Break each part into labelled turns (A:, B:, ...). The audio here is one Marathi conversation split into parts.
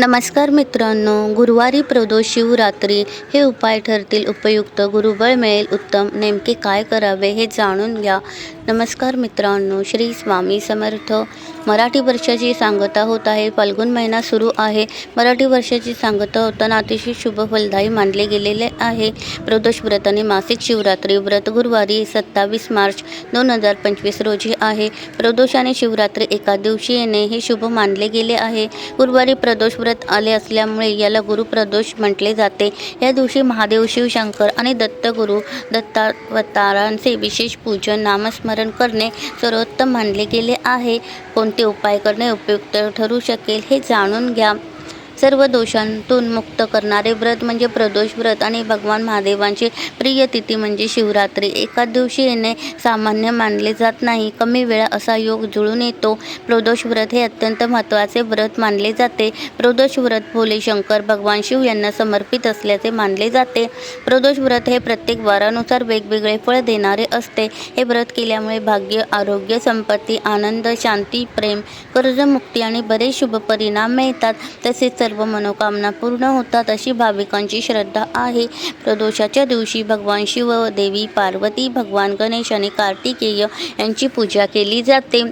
A: नमस्कार मित्रांनो गुरुवारी प्रदोष शिवरात्री हे उपाय ठरतील. उपयुक्त गुरुबळ मिळेल. उत्तम. नेमके काय करावे हे जाणून घ्या. नमस्कार मित्रांनो श्री स्वामी समर्थ. मराठी वर्षाची सांगता होत आहे फाल्गुन महिना सुरू आहे. मराठी वर्षाची सांगता होताना अतिशय शुभ फलदायी मानले गेलेले आहे. प्रदोष व्रत आणि मासिक शिवरात्री व्रत गुरुवारी सत्तावीस मार्च दोन हजार पंचवीस रोजी आहे. प्रदोष आणि शिवरात्री एका दिवशी येणे हे शुभ मानले गेले आहे. गुरुवारी प्रदोष व्रत आले असल्यामुळे याला गुरुप्रदोष म्हटले जाते. या दिवशी महादेव शिवशंकर आणि दत्तगुरु दत्तावतारांचे विशेष पूजन नामस्मरण करणे सर्वोत्तम मानले गेले आहे. कोणते उपाय करणे उपयुक्त ठरू शकेल हे जाणून घ्या. सर्व दोषांतून मुक्त करणारे व्रत म्हणजे प्रदोष व्रत आणि भगवान महादेवांची प्रिय तिथी म्हणजे शिवरात्री. एका दिवशी येणे सामान्य मानले जात नाही. कमी वेळा असा योग जुळून येतो. प्रदोष व्रत हे अत्यंत महत्त्वाचे व्रत मानले जाते. प्रदोष व्रत भोले शंकर भगवान शिव यांना समर्पित असल्याचे मानले जाते. प्रदोष व्रत हे प्रत्येक वारानुसार वेगवेगळे फळ देणारे असते. हे व्रत केल्यामुळे भाग्य आरोग्य संपत्ती आनंद शांती प्रेम कर्जमुक्ती आणि बरेच शुभ परिणाम मिळतात. तसेच सर्व मनोकामना पूर्ण होतात अशी भाविकांची श्रद्धा आहे. प्रदोषाच्या दिवशी भगवान शिव देवी पार्वती भगवान गणेश आणि कार्तिकेय यांची पूजा केली जाते.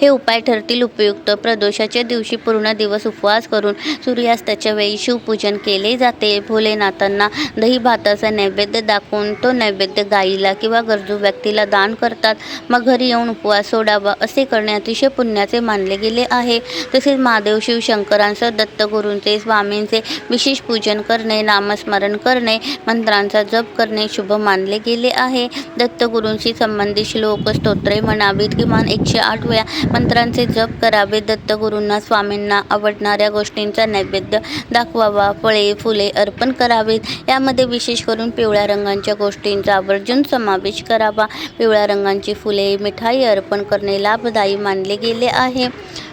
A: हे उपाय ठरतील उपयुक्त. प्रदोषाच्या दिवशी पूर्ण दिवस उपवास करून सूर्यास्ताच्या वेळी शिवपूजन केले जाते. भोलेनाथांना दही भाताचा नैवेद्य दाखवून तो नैवेद्य गाईला किंवा गरजू व्यक्तीला दान करतात. मग घरी येऊन उपवास सोडावा असे करणे अतिशय पुण्याचे मानले गेले आहे. तसेच महादेव शिवशंकरांसह दत्तगुरूंचे स्वामींचे विशेष पूजन करणे नामस्मरण करणे मंत्रांचा जप करणे शुभ मानले गेले आहे. दत्तगुरूंशी संबंधित श्लोक स्तोत्रे म्हणावीत किमान एकशे आठ वेळा. मंत्रांचे जप करावे. दत्तगुरूंना स्वामींना आवडणाऱ्या गोष्टींचा नैवेद्य दाखवावा. फळे फुले अर्पण करावेत. यामध्ये विशेष करून पिवळ्या रंगांच्या गोष्टींचा आवर्जून समावेश करावा. पिवळ्या रंगांची फुले मिठाई अर्पण करणे लाभदायी मानले गेले आहे.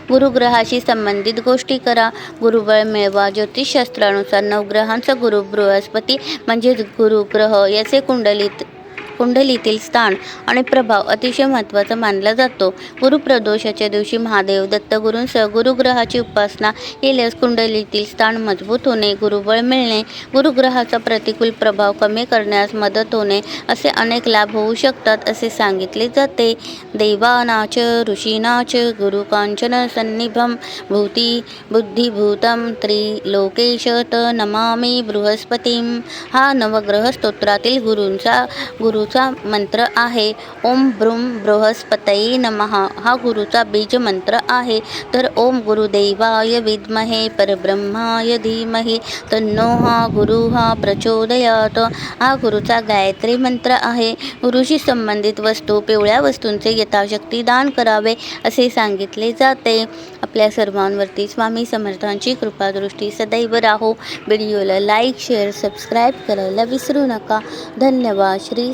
A: गुरुग्रहाशी संबंधित गोष्टी करा. गुरुबळ मिळवा. ज्योतिषशास्त्रानुसार नवग्रहांचा गुरु बृहस्पती म्हणजेच गुरुग्रह याचे कुंडलीत कुंडलीतील स्थान आणि प्रभाव अतिशय महत्त्वाचा मानला जातो. गुरुप्रदोषाच्या दिवशी महादेव दत्तगुरूंसह गुरुग्रहाची उपासना केल्यास कुंडलीतील स्थान मजबूत होणे गुरुबळ मिळणे गुरुग्रहाचा प्रतिकूल प्रभाव कमी करण्यास मदत होणे असे अनेक लाभ होऊ शकतात असे सांगितले जाते. देवानाच ऋषीनाच गुरुकांचन सन्निभम भूती बुद्धिभूतम त्रिलोकेश त नमामि बृहस्पतीं. हा नवग्रह स्तोत्रातील गुरूंचा गुरुचा मंत्र आहे. ओम भ्रूम बृहस्पतये नमः. हा गुरुचा बीज मंत्र आहे. तर ओम गुरुदेवाय विद्महे परब्रह्माय धीमहे. तन्नो हा गुरु हा प्रचोदयात. हा गुरुचा गायत्री मंत्र आहे. गुरुशी संबंधित वस्तू पिवळ्या वस्तूंचे यथाशक्ती दान करावे असे सांगितले जाते. आपल्या सर्वांवरती स्वामी समर्थांची कृपादृष्टी सदैव राहो. व्हिडिओला लाईक शेअर सबस्क्राईब करायला विसरू नका. धन्यवाद. श्री